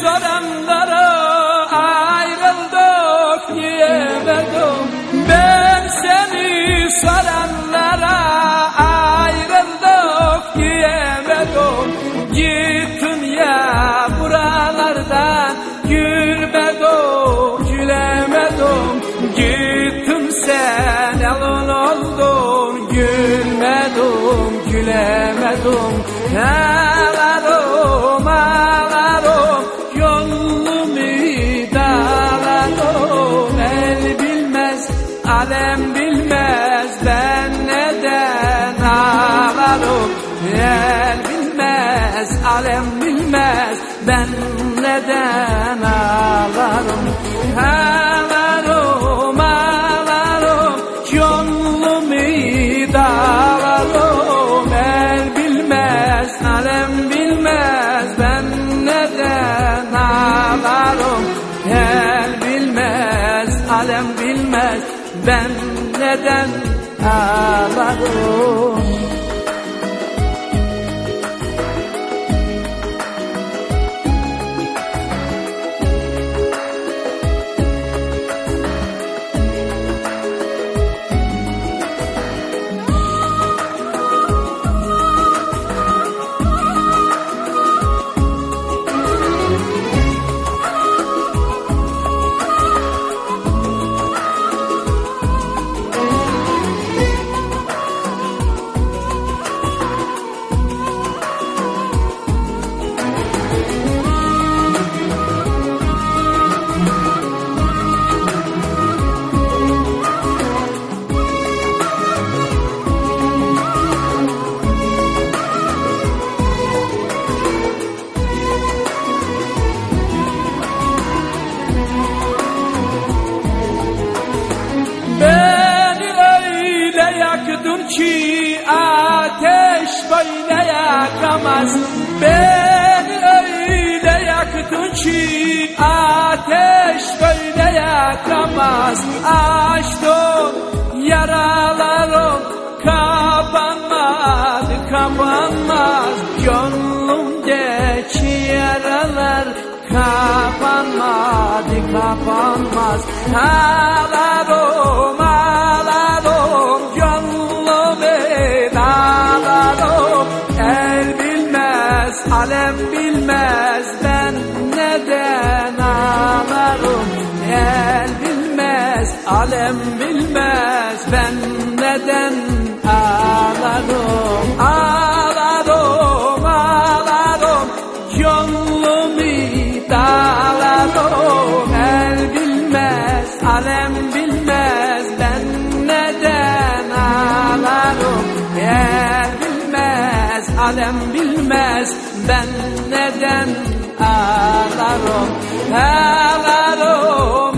soranlara ayrıldık diyemedim. Ben seni soranlara ayrıldık diyemedim. Gittin ya buralardan gülmedim gülemedim. Gittin sen elin oldun gülmedim gülemedim. Ağlarım alem bilmez ben neden ağlarım El bilmez alem bilmez ben neden ağlarım Ağlarım ben neden ağlarım Beni öyle yaktın ki ateş böyle yakamaz. Beni öyle yaktın ki ateş böyle yakamaz. Açtım yaralarım kapanmadı kapanmaz Gönlümdeki yaralar kapanmadı kapanmaz. Ağlarım bilmez alem bilmez ben neden ağlarım El bilmez. Alem bilmez ben neden ağlarım. Ağlarım ağlarım gönlümü dağlarım. El bilmez alem bilmez alem bilmez. Ben neden ağlarım? Ağlarım